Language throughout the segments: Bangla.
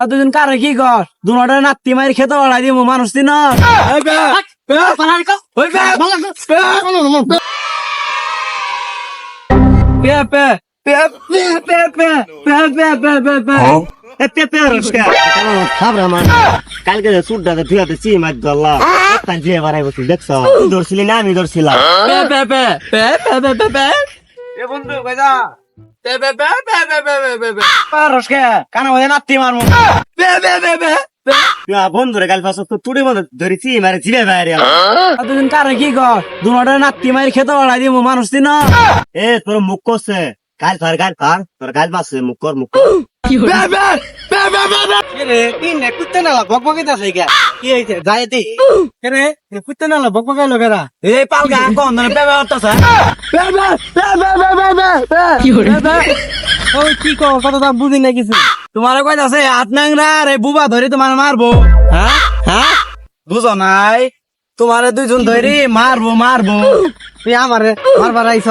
দুজন কারে কি কর দুটা নাতি মায়ের খেতে লড়াই দিব মানুষ দিন কালকে সুটটাতে ধুয়াতে চি মার ধরলাম যে বাড়াই বসে দেখছ ধরছিলি না আমি ধরছিলাম বন্ধু কয়দা বন্ধুরে গাল ফাঁস তো তুড়ি বন্ধু ধরেছি মারে জিবে বাইরে এতদিন কারে কি গো দুনোটা নাতি মারি খেতে বাড়াই দিব মানুষ দিন এ তোর মুখ করছে গাল ফার গাল ফার তোর গাল ফাঁসে মুখ কর মুখ কর লোকেরা এই পালগা কোন কি কো কত দাম বুঝি না কিছু হাত নাংরা বুবা ধরে তোমার মারবো হ্যাঁ হ্যাঁ বুঝো নাই তোমার দুইজন ধরে মারবো মারবো তুই আমার মারবার আইছ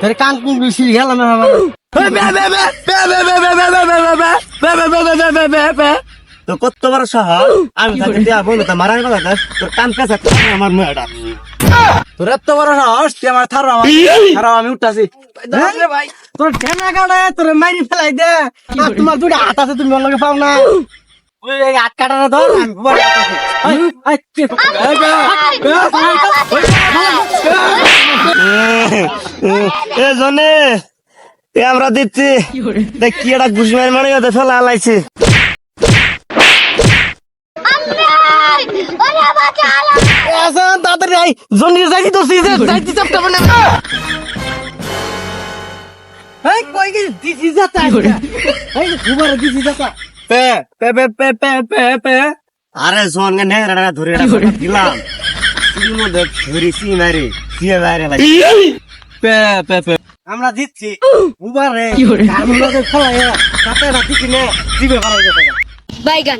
ধরে কান কুন বেশি গেলাম আমার তো কত বড় সহ আমি মারার কথা তোর কান পেঁচা আমার মেয়েটা তোর বড় সাহস আমার আমার আমি উঠাছি ভাই তোর ঠেনা কাটে তোর মাইরি ফেলাই দে তোমার দুটো হাত আছে তুমি ওর পাও না এ জনে এ আমরা দিচ্ছি কি একটা ঘুষ মারি মারি ওদের ফেলা আলাইছে তাড়াতাড়ি আই জনি যাইতি তো সিজে যাইতি চাপটা মানে এই কই গেছিস দিছি যাতা এই দুবার দিছি যাতা পে পে পে পে পে পে পে। আরে জোন গে নে রাড়া ধরে রাড়া দিলাম। তুই মধ্যে ধরেছি মারি দিয়ে বাইরে লাগি। পে পে পে। আমরা দিচ্ছি উবার রে কার? মধ্যে ফলাই কাতে রাখি কিনে দিবে পারাই যাবে। বাইগান।